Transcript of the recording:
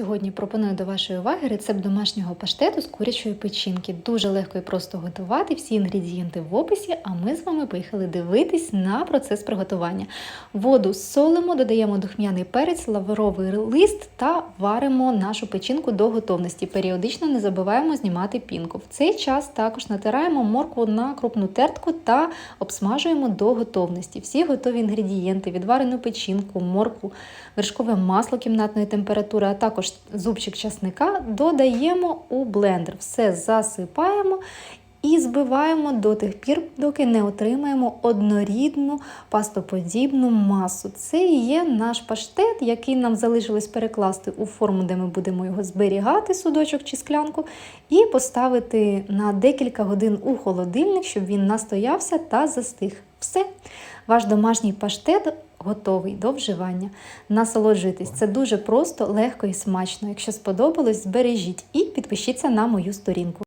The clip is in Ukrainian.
Сьогодні пропоную до вашої уваги рецепт домашнього паштету з курячої печінки. Дуже легко і просто готувати. Всі інгредієнти в описі, а ми з вами поїхали дивитись на процес приготування. Воду солимо, додаємо духмяний перець, лавровий лист та варимо нашу печінку до готовності. Періодично не забуваємо знімати пінку. В цей час також натираємо моркву на крупну тертку та обсмажуємо до готовності. Всі готові інгредієнти, відварену печінку, моркву, вершкове масло кімнатної температури, а також зубчик часника додаємо у блендер. Все засипаємо і збиваємо до тих пір, доки не отримаємо однорідну пастоподібну масу. Це є наш паштет, який нам залишилось перекласти у форму, де ми будемо його зберігати, судочок чи склянку, і поставити на декілька годин у холодильник, щоб він настоявся та застиг. Все, ваш домашній паштет готовий до вживання. Насолоджуйтесь, це дуже просто, легко і смачно. Якщо сподобалось, збережіть і підпишіться на мою сторінку.